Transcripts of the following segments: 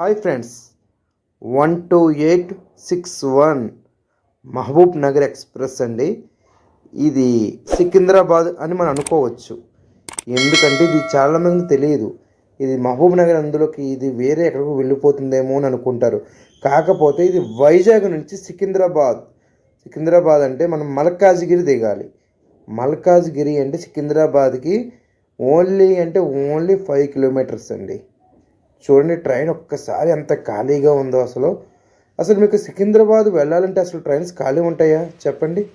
Hi friends one two eight six one Mahbub Nagar express అండి. ఇది సికింద్రాబాద్ అని మనం అనుకోవచ్చు. ఎందుకంటే ఇది చాలామందికి తెలియదు. ఇది మహబూబ్ నగర్ అందులోకి ఇది వేరే ఎక్కడికి వెళ్ళిపోతుందేమో అని అనుకుంటారు. కాకపోతే ఇది వైజాగ్ నుంచి సికింద్రాబాద్. సికింద్రాబాద్ అంటే మనం మల్కాజ్గిరి దిగాలి. మల్కాజ్గిరి అంటే సికింద్రాబాద్కి ఓన్లీ అంటే ఓన్లీ ఫైవ్ కిలోమీటర్స్ అండి. చూడండి ట్రైన్ ఒక్కసారి ఎంత ఖాళీగా ఉందో అసలు. అసలు మీకు సికింద్రాబాద్ వెళ్ళాలంటే అసలు ట్రైన్స్ ఖాళీ ఉంటాయా? చెప్పండి.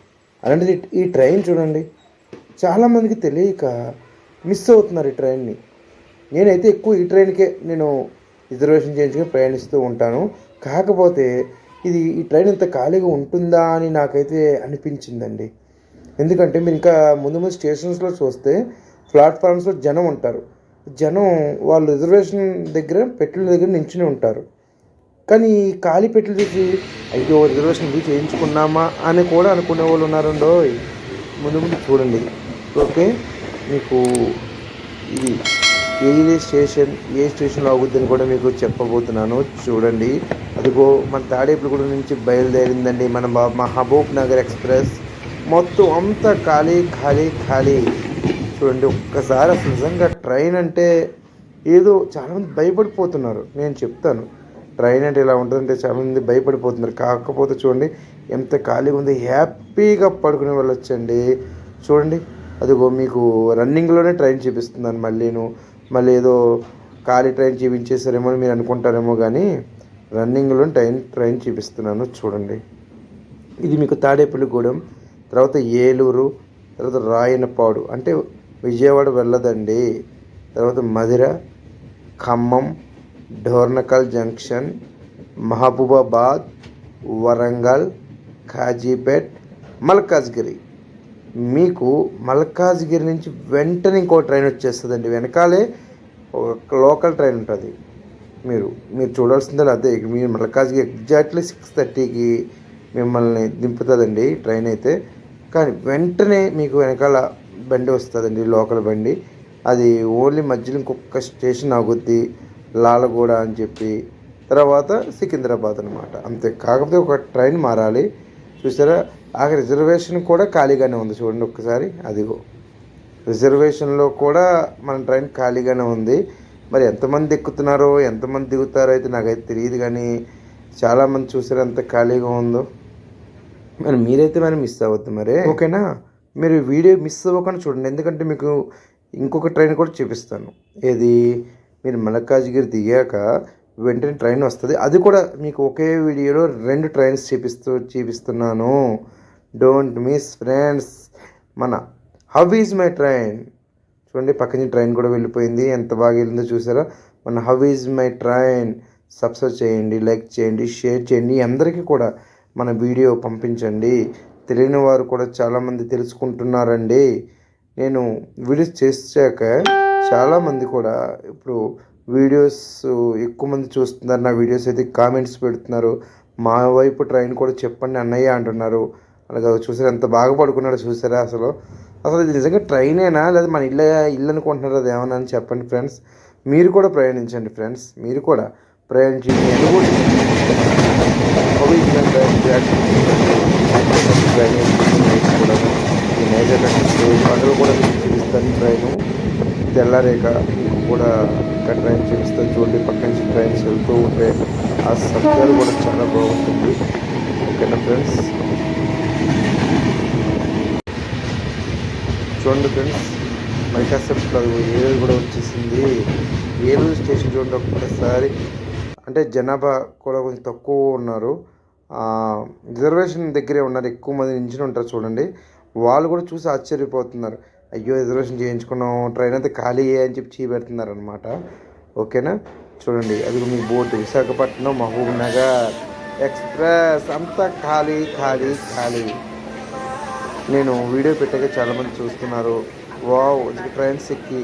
అలాంటిది ఈ ట్రైన్ చూడండి. చాలామందికి తెలియక మిస్ అవుతున్నారు ఈ ట్రైన్ని. నేనైతే ఎక్కువ ఈ ట్రైన్కే నేను రిజర్వేషన్ చేయించుకొని ప్రయాణిస్తూ ఉంటాను. కాకపోతే ఇది ఈ ట్రైన్ ఇంత ఖాళీగా ఉంటుందా అని నాకైతే అనిపించిందండి. ఎందుకంటే మీరు ఇంకా ముందు ముందు స్టేషన్స్లో చూస్తే ప్లాట్ఫామ్స్లో జనం ఉంటారు. జనం వాళ్ళు రిజర్వేషన్ దగ్గర పెట్టెల దగ్గర నించుని ఉంటారు. కానీ ఖాళీ పెట్టెలు దగ్గర అయ్యో రిజర్వేషన్ ఇది చేయించుకున్నామా? అని కూడా అనుకునే వాళ్ళు ఉన్నారండో ముందు ముందు చూడండి. ఓకే? మీకు ఇది ఏ స్టేషన్ ఏ స్టేషన్లో అవుతుందని కూడా మీకు చెప్పబోతున్నాను. చూడండి. అదిగో మన తాడేపులగూడ నుంచి బయలుదేరిందండి మన మహబూబ్ నగర్ ఎక్స్ప్రెస్. మొత్తం అంతా ఖాళీ ఖాళీ ఖాళీ. చూడండి ఒక్కసారి అసలు నిజంగా ట్రైన్ అంటే ఏదో చాలామంది భయపడిపోతున్నారు. నేను చెప్తాను ట్రైన్ అంటే ఇలా ఉంటుందంటే చాలామంది భయపడిపోతున్నారు. కాకపోతే చూడండి ఎంత ఖాళీగా ఉంది హ్యాపీగా పడుకునే వెళ్ళొచ్చండి చూడండి అదిగో మీకు రన్నింగ్లోనే ట్రైన్ చూపిస్తున్నాను మళ్ళీను మళ్ళీ ఏదో ఖాళీ ట్రైన్ చూపించేసారేమో అని మీరు అనుకుంటారేమో కానీ రన్నింగ్లో ట్రైన్ ట్రైన్ చూపిస్తున్నాను చూడండి. ఇది మీకు తాడేపల్లిగూడెం తర్వాత ఏలూరు తర్వాత రాయనపాడు. అంటే విజయవాడ వెళ్ళదండి. తర్వాత మధిర ఖమ్మం డోర్నకల్ జంక్షన్ మహబూబాబాద్ వరంగల్ కాజీపేట్ మల్కాజ్గిరి. మీకు మల్కాజ్గిరి నుంచి వెంటనే ఇంకో ట్రైన్ వచ్చేస్తుందండి. వెనకాలే ఒక లోకల్ ట్రైన్ ఉంటుంది. మీరు మీరు చూడాల్సిందే అదే. మీరు మల్కాజ్గిరి ఎగ్జాక్ట్లీ సిక్స్ థర్టీకి మిమ్మల్ని దింపుతుందండి ట్రైన్ అయితే. కానీ వెంటనే మీకు వెనకాల బండి వస్తుందండి లోకల్ బండి. అది ఓన్లీ మధ్యలో ఇంకొక స్టేషన్ ఆగుద్ది లాలగూడ అని చెప్పి. తర్వాత సికింద్రాబాద్ అనమాట అంతే కాకపోతే ఒక ట్రైన్ మారాలి. చూసారా? ఆ రిజర్వేషన్ కూడా ఖాళీగానే ఉంది చూడండి ఒక్కసారి. అదిగో రిజర్వేషన్లో కూడా మన ట్రైన్ ఖాళీగానే ఉంది. మరి ఎంతమంది ఎక్కుతున్నారో ఎంతమంది దిగుతారో అయితే నాకైతే తెలియదు కానీ చాలామంది చూసారు ఎంత ఖాళీగా ఉందో? మరి మీరైతే మరి మిస్ అవ్వద్దు మరి. ఓకేనా? మీరు వీడియో మిస్ అవ్వకుండా చూడండి. ఎందుకంటే మీకు ఇంకొక ట్రైన్ కూడా చూపిస్తాను. ఏది? మీరు మలకాజ్గిరి దిగాక వెంటనే ట్రైన్ వస్తుంది. అది కూడా మీకు ఒకే వీడియోలో రెండు ట్రైన్స్ చూపిస్తూ చూపిస్తున్నాను. డోంట్ మిస్ ఫ్రెండ్స్ మన హవ్ ఈజ్ మై ట్రైన్ చూడండి పక్కన ట్రైన్ కూడా వెళ్ళిపోయింది. ఎంత బాగా వెళ్ళిందో చూసారా? మన how is my train subscribe చేయండి లైక్ చేయండి షేర్ చేయండి. అందరికీ కూడా మన వీడియో పంపించండి. తెలియని వారు కూడా చాలామంది తెలుసుకుంటున్నారండి. నేను వీడియోస్ చేశాక చాలామంది కూడా ఇప్పుడు వీడియోస్ ఎక్కువ మంది చూస్తున్నారు. నా వీడియోస్ అయితే కామెంట్స్ పెడుతున్నారు. మా వైపు ట్రైన్ కూడా చెప్పండి అన్నయ్య అంటున్నారు. అలాగే చూసారు ఎంత బాగా పడుకున్నాడో చూసారా అసలు? అసలు ఇది నిజంగా ట్రైనేనా? లేదా మన ఇల్లు ఇల్లు అనుకుంటున్నారు? అది ఏమన్నా అని చెప్పండి ఫ్రెండ్స్. మీరు కూడా ప్రయాణించండి ఫ్రెండ్స్. మీరు కూడా ప్రయాణించి మీ భవిష్యత్ ట్రైన్ కూడా ఈ మేజర్ పండుగ కూడా మీకు చూపిస్తాను ట్రైను. తెల్లారేక మీకు కూడా ఇక్కడ ట్రైన్ చూపిస్తాను చూడండి పక్క నుంచి ట్రైన్స్ వెళ్తూ ఉంటే ఆ సత్యాలు కూడా చాలా బాగుంటుంది. ఓకేనా ఫ్రెండ్స్? చూడండి ఫ్రెండ్స్ మైకాసెప్ట్లో ఏలూరు కూడా వచ్చేసింది. ఏలూరు స్టేషన్ చూడండి ఒక్కసారి. అంటే జనాభా కూడా కొంచెం తక్కువ ఉన్నారు. రిజర్వేషన్ దగ్గరే ఉన్నారు ఎక్కువ మంది నించుని ఉంటారు చూడండి. వాళ్ళు కూడా చూసి ఆశ్చర్యపోతున్నారు. అయ్యో రిజర్వేషన్ చేయించుకున్నాం ట్రైన్ అయితే ఖాళీ అని చెప్పి చీపెడుతున్నారు అనమాట ఓకేనా? చూడండి అది మీ బోర్డు. విశాఖపట్నం మహబూబ్ నగర్ ఎక్స్ప్రెస్ అంతా ఖాళీ ఖాళీ ఖాళీ. నేను వీడియో పెట్టాక చాలామంది చూస్తున్నారు. వావ్ ట్రైన్స్ ఎక్కి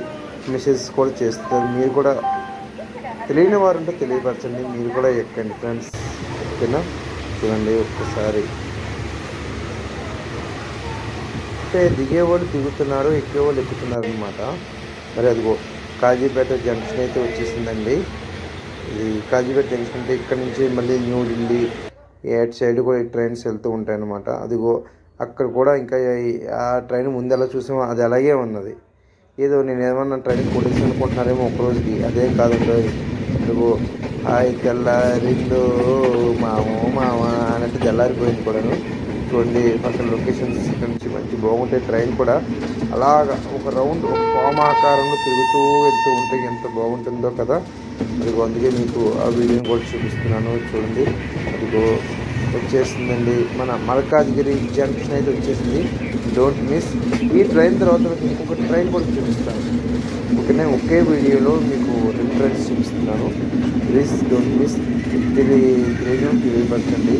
మెసేజ్ కూడా చేస్తారు మీరు కూడా తెలియని వారు ఉంటే తెలియపరచండి. మీరు కూడా ఎక్కండి ఫ్రెండ్స్ ఓకేనా? చూడండి ఒక్కసారి. అంటే దిగేవాళ్ళు దిగుతున్నారు ఎక్కేవాళ్ళు ఎక్కుతున్నారు అనమాట మరి అదిగో కాజీపేట జంక్షన్ అయితే వచ్చేసిందండి. ఇది కాజీపేట జంక్షన్ అంటే ఇక్కడ నుంచి మళ్ళీ న్యూ ఢిల్లీ ఎయిట్ సైడ్ కూడా ట్రైన్స్ వెళ్తూ ఉంటాయన్నమాట అదిగో అక్కడ కూడా ఇంకా ఆ ట్రైన్ ముందు ఎలా చూసామో అది అలాగే ఉన్నది. ఏదో నేను ఏమన్నా ట్రైన్ కొట్టేసి అనుకుంటున్నారేమో ఒక రోజుకి అదే కాదు అదిగో హాయ్ తెల్లారిందో మామో మామ అన్నట్టు తెల్లారిపోయింది కూడాను. చూడండి అసలు లొకేషన్స్ ఇక్కడ నుంచి మంచి బాగుంటాయి ట్రైన్ కూడా. అలాగా ఒక రౌండ్ ఒక ఫామ్ ఆకారంలో తిరుగుతూ వెళ్తూ ఉంటే ఎంత బాగుంటుందో కదా. అదిగో అందుకే మీకు ఆ వీడియోని కూడా చూపిస్తున్నాను. చూడండి అదిగో వచ్చేసిందండి. మన మల్కాజ్గిరి జంక్షన్ అయితే వచ్చేసింది. డోంట్ మిస్ ఈ ట్రైన్ తర్వాత మీకు ఇంకొక ట్రైన్ కూడా చూపిస్తాను. ఓకే నేను ఒకే వీడియోలో మీకు రెండు ట్రైన్స్ చూపిస్తున్నాను. ప్లీజ్ డోంట్ మిస్ ఇది తెలియపరచండి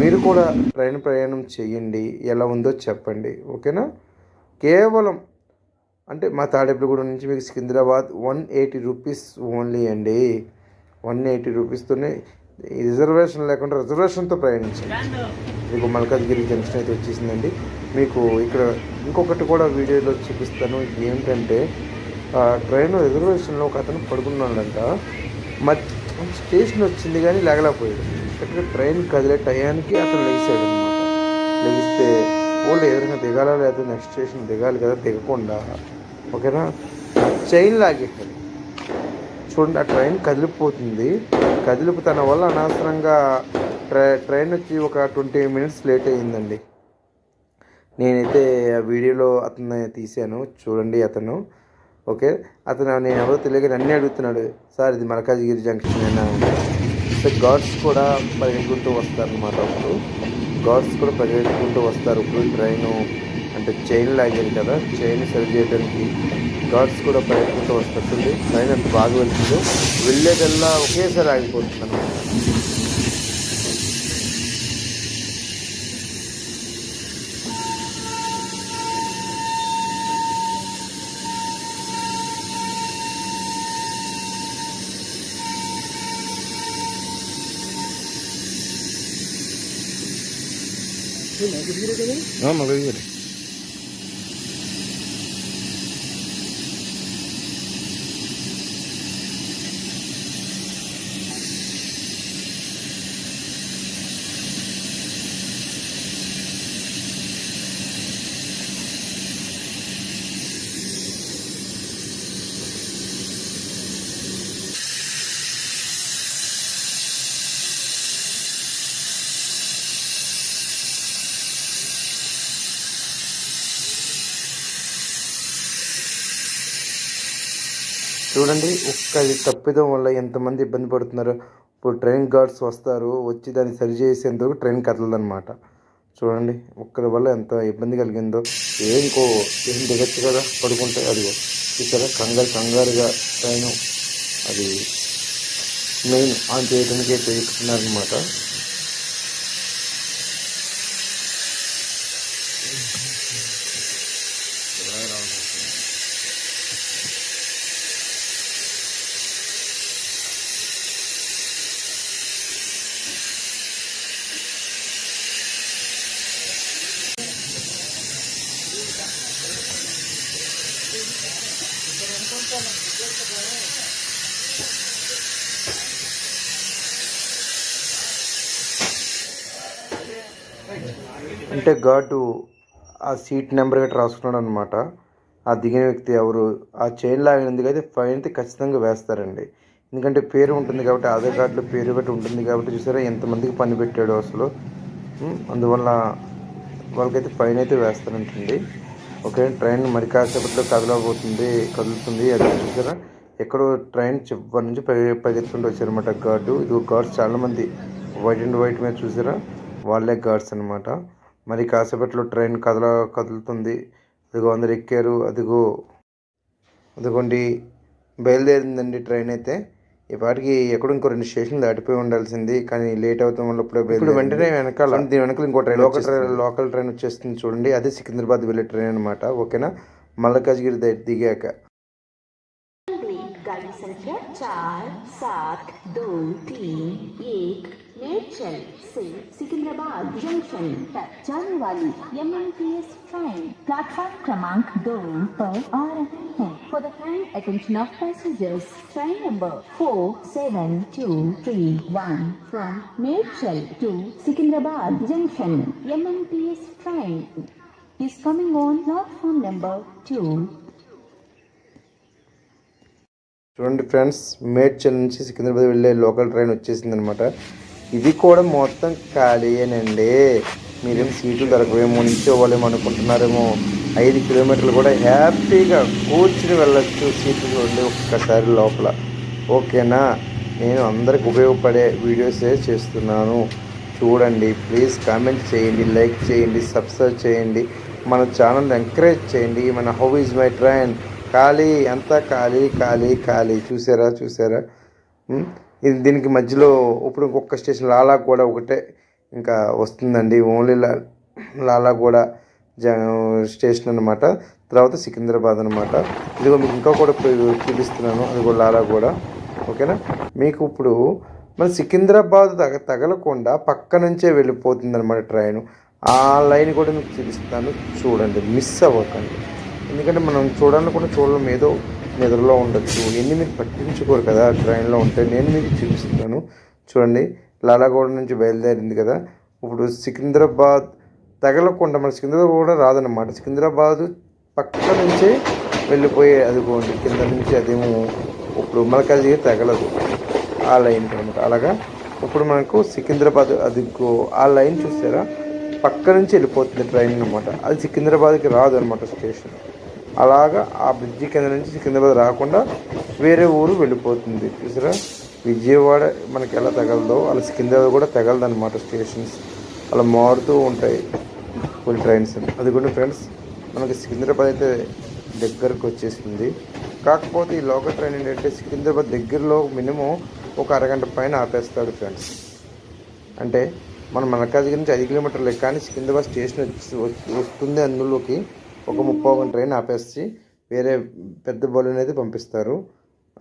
మీరు కూడా ట్రైన్ ప్రయాణం చేయండి. ఎలా ఉందో చెప్పండి. ఓకేనా? కేవలం అంటే మా తాడేపల్లిగూడెం నుంచి మీకు Secunderabad one eighty rupees only అండి. వన్ ఎయిటీ రూపీస్తోనే రిజర్వేషన్ లేకుండా రిజర్వేషన్తో ప్రయాణించండి. మీకు మల్కాజ్గిరి జంక్షన్ అయితే వచ్చేసిందండి. మీకు ఇక్కడ ఇంకొకటి కూడా వీడియోలో చూపిస్తాను. ఏంటంటే ఆ ట్రైన్ రిజర్వేషన్లో ఒక అతను పడుకున్నాడంట. మరి స్టేషన్ వచ్చింది కానీ లేగలేకపోయాడు. ఇక్కడ ట్రైన్ కదిలే టయానికి అతను లెగిసాడు అనమాట లెగిస్తే వాళ్ళు ఎవరైనా దిగాలా లేదా నెక్స్ట్ స్టేషన్ దిగాలి కదా దిగకుండా. ఓకేనా? చైన్ లాగేసాడు చూడండి ఆ ట్రైన్ కదిలిపోతుంది. కదిలిపోతున్న వల్ల అనవసరంగా ట్రై ట్రైన్ వచ్చి ఒక ట్వంటీ మినిట్స్ లేట్ అయ్యిందండి. నేనైతే ఆ వీడియోలో అతను తీశాను. చూడండి అతను. ఓకే? అతను నేను ఎవరో తెలియక అన్నీ అడుగుతున్నాడు. సార్ ఇది మల్కాజ్గిరి జంక్షన్ అయినా సో గార్డ్స్ కూడా పరిగెత్తుకుంటూ వస్తారనమాట అప్పుడు. గార్డ్స్ కూడా పరిగెత్తుకుంటూ వస్తారు. ఇప్పుడు ట్రైను అంటే చైన్ లాగారు కదా చైన్ సరి చేయడానికి గార్డ్స్ కూడా వస్తారు చూడండి ట్రైన్ అంత బాగా వెళ్తుందో. వెళ్ళేదల్లా ఒకేసారి ఆగిపోతుంది అనమాట మగ చూడండి ఒక్క తప్పిదం వల్ల ఎంతమంది ఇబ్బంది పడుతున్నారు. ఇప్పుడు ట్రైన్ గార్డ్స్ వస్తారు వచ్చి దాన్ని సరి చేసేందుకు ట్రైన్ కదలదనమాట చూడండి ఒక్కరి వల్ల ఎంత ఇబ్బంది కలిగిందో. ఏం ఏం దిగచ్చు కదా పడుకుంటే అదిగో. చూసారా కంగారు కంగారుగా ట్రైన్ అది మెయిన్ ఆన్ చేయడానికి అయితే అంటే ఘాటు ఆ సీట్ నెంబర్ గట్రా రాసుకున్నాడు అనమాట ఆ దిగిన వ్యక్తి ఎవరు? ఆ చైన్ లాగినందుకు అయితే ఫైన్ అయితే ఖచ్చితంగా వేస్తారండి. ఎందుకంటే పేరు ఉంటుంది కాబట్టి ఆధార్ కార్డులో పేరు గట్టి ఉంటుంది కాబట్టి చూసారా ఎంతమందికి పని పెట్టాడు అసలు. అందువల్ల వాళ్ళకైతే ఫైన్ అయితే వేస్తారంటండి. ఓకే ట్రైన్ మరి కాసేపట్లో కదలబోతుంది కదులుతుంది అది చూసారా? ఎక్కడో ట్రైన్ చివరి నుంచి పరి పరిగెత్తుకుంటూ వచ్చారనమాట గార్డు ఇది గార్డ్స్ చాలామంది వైట్ అండ్ వైట్ మీద చూసారా? వాళ్ళే గార్డ్స్ అనమాట మరి కాసేపట్లో ట్రైన్ కదల కదులుతుంది. అదిగో అందరు ఎక్కారు. అదిగో అదిగోండి. బయలుదేరిందండి ట్రైన్ అయితే. ఈ పాటికి ఎక్కడో ఇంకో రెండు స్టేషన్లు దాటిపోయి ఉండాల్సింది. కానీ లేట్ అవుతాం వల్ల ఇప్పుడే ఇప్పుడు వెంటనే వెనకాల దీని వెనకాల ఇంకో train local train local train వచ్చేస్తుంది చూడండి. అదే సికింద్రాబాద్ వెళ్ళే ట్రైన్ అనమాట ఓకేనా? మల్లకాజ్గిరి దిగాక. गाड़ी संख्या चार, सात, दो, तीन, एक नेचर से सिकंदराबाद जंक्शन तक जाने वाली M N P S train platform क्रमांक दो पर आ रहे हैं। For the friend attention of passengers train number four seven two three one from Medchal to Secunderabad junction M N P S train is coming on platform number two చూడండి friends Medchal నుంచి సికింద్రాబాద్ వెళ్ళే local train వచ్చేసింది అనమాట ఇది కూడా మొత్తం ఖాళీయేనండి. మీరేం సీట్లు దొరకవేమో నిల్చోవాలేమో అనుకుంటున్నారేమో. ఐదు కిలోమీటర్లు కూడా హ్యాపీగా కూర్చుని వెళ్ళచ్చు సీట్లు చూడండి ఒక్కసారి లోపల. ఓకేనా? నేను అందరికి ఉపయోగపడే వీడియోసే చేస్తున్నాను. చూడండి ప్లీజ్ కామెంట్ చేయండి లైక్ చేయండి సబ్స్క్రైబ్ చేయండి. మన ఛానల్ ఎంకరేజ్ చేయండి. మన హౌ ఈజ్ మై ట్రైన్? ఖాళీ అంతా ఖాళీ ఖాళీ ఖాళీ చూసారా చూసారా? ఇది దీనికి మధ్యలో ఇప్పుడు ఇంకొక స్టేషన్ లాలా కూడా ఒకటే ఇంకా వస్తుందండి. ఓన్లీ లా లాలా కూడా జ స్టేషన్ అనమాట తర్వాత సికింద్రాబాద్ అనమాట ఇదిగో మీకు ఇంకా కూడా చూపిస్తున్నాను. అదిగో లాలా కూడా. ఓకేనా? మీకు ఇప్పుడు మన సికింద్రాబాద్ తగ తగలకుండా పక్క నుంచే వెళ్ళిపోతుంది అనమాట ట్రైన్. ఆ లైన్ కూడా మీకు చూపిస్తాను. చూడండి మిస్ అవ్వకండి. ఎందుకంటే మనం చూడాలనుకున్న చూడడం ఏదో నిద్రలో ఉండొచ్చు. ఎన్ని మీరు పట్టించుకోరు కదా ట్రైన్లో ఉంటే. నేను మీకు చూపిస్తున్నాను. చూడండి. లాలాగూడ నుంచి బయలుదేరింది కదా. ఇప్పుడు సికింద్రాబాద్ తగలకుండా మన సికింద్రాబాద్ కూడా రాదన్నమాట. సికింద్రాబాద్ పక్క నుంచే వెళ్ళిపోయే అదిగోండి. కింద నుంచి అదేమో ఇప్పుడు మనకు అది తగలదు. ఆ లైన్ అనమాట. అలాగా? ఇప్పుడు మనకు సికింద్రాబాద్ అదిగో ఆ లైన్ చూసారా? పక్క నుంచి వెళ్ళిపోతుంది ట్రైన్ అనమాట అది సికింద్రాబాద్కి రాదు అనమాట స్టేషన్. అలాగా ఆ బ్రిడ్జి కింద నుంచి సికింద్రాబాద్ రాకుండా వేరే ఊరు వెళ్ళిపోతుంది. చూసారా? విజయవాడ మనకి ఎలా తగలదో అలా సికింద్రాబాద్ కూడా తగలదు అనమాట స్టేషన్స్. అలా మారుతూ ఉంటాయి కొన్ని ట్రైన్స్ అది కూడా ఫ్రెండ్స్ మనకి సికింద్రాబాద్ అయితే దగ్గరకు వచ్చేసింది. కాకపోతే ఈ లోకల్ ట్రైన్ ఏంటంటే సికింద్రాబాద్ దగ్గరలో మినిమం ఒక అరగంట పైన ఆపేస్తాడు ఫ్రెండ్స్ అంటే మన మనకాజ్ నుంచి ఐదు కిలోమీటర్లే కానీ సికింద్రాబాద్ స్టేషన్ వచ్చి వస్తుంది అందులోకి ఒక ముప్పై ట్రైన్ ఆపేసి వేరే పెద్ద బళ్ళు అయితే పంపిస్తారు.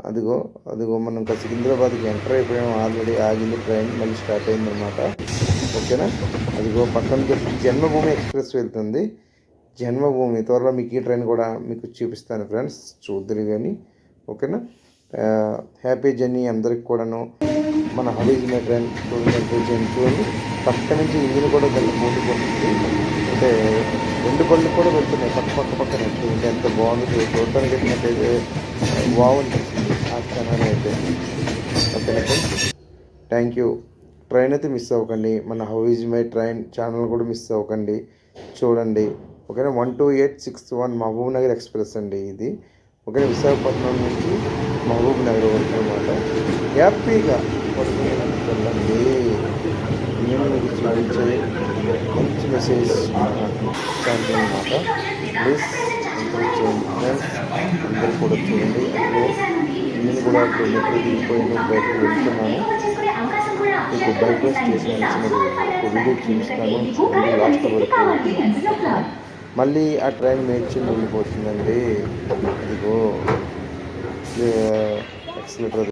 అదిగో అదిగో మనం ఇంకా సికింద్రాబాద్కి ఎంటర్ అయిపోయాం. ఆల్రెడీ ఆగింది ట్రైన్ మళ్ళీ స్టార్ట్ అయిందనమాట ఓకేనా? అదిగో పక్కన జన్మభూమి ఎక్స్ప్రెస్ వెళ్తుంది. జన్మభూమి త్వరలో మీకు ఈ ట్రైన్ కూడా మీకు చూపిస్తాను ఫ్రెండ్స్. చూద్దరు కానీ ఓకేనా? హ్యాపీ జర్నీ అందరికి కూడాను. మన హలీజ్ ట్రైన్ చూడండి హ్యాపీ జర్నీ చూడండి పక్క నుంచి ఇంజిన్ కూడా దాన్ని పోటీ అంటే రెండు పళ్ళు కూడా వెళ్తున్నాయి పక్క పక్క పక్కన చూడండి ఎంత బాగుంది చూడటానికి వెళ్ళినట్టయితే బాగుంటుంది ఆ క్షణాన్ని అయితే. ఓకేనా థ్యాంక్ యూ ట్రైన్ అయితే మిస్ అవ్వకండి. మన how is my train channel కూడా మిస్ అవ్వకండి. చూడండి. ఓకేనా? One two eight six one Mahabub Nagar express అండి ఇది. ఓకేనా? విశాఖపట్నం నుంచి మహబూబ్ నగర్ వరకు అనమాట హ్యాపీగా పడుకునేందుకు వెళ్ళండి. నేను మీకు చూపించే మంచి మెసేజ్ ఛానల్ అనమాట ప్లీజ్ ఎంకరేజ్ చేయండి ఫ్రెండ్స్ అందరూ కూడా చూడండి అందులో నేను కూడా ఇప్పుడు మెట్రో దిగిపోయిన బయటకు వెళ్తున్నాను మీకు బైక్ స్టేషన్ వచ్చినది ఒక వీడియో చూపిస్తాను చూడండి లాస్ట్ వరకు మళ్ళీ ఆ ట్రైన్ మేడ్చి వెళ్ళిపోతుందండి. ఇదిగో ఎక్సలేటర్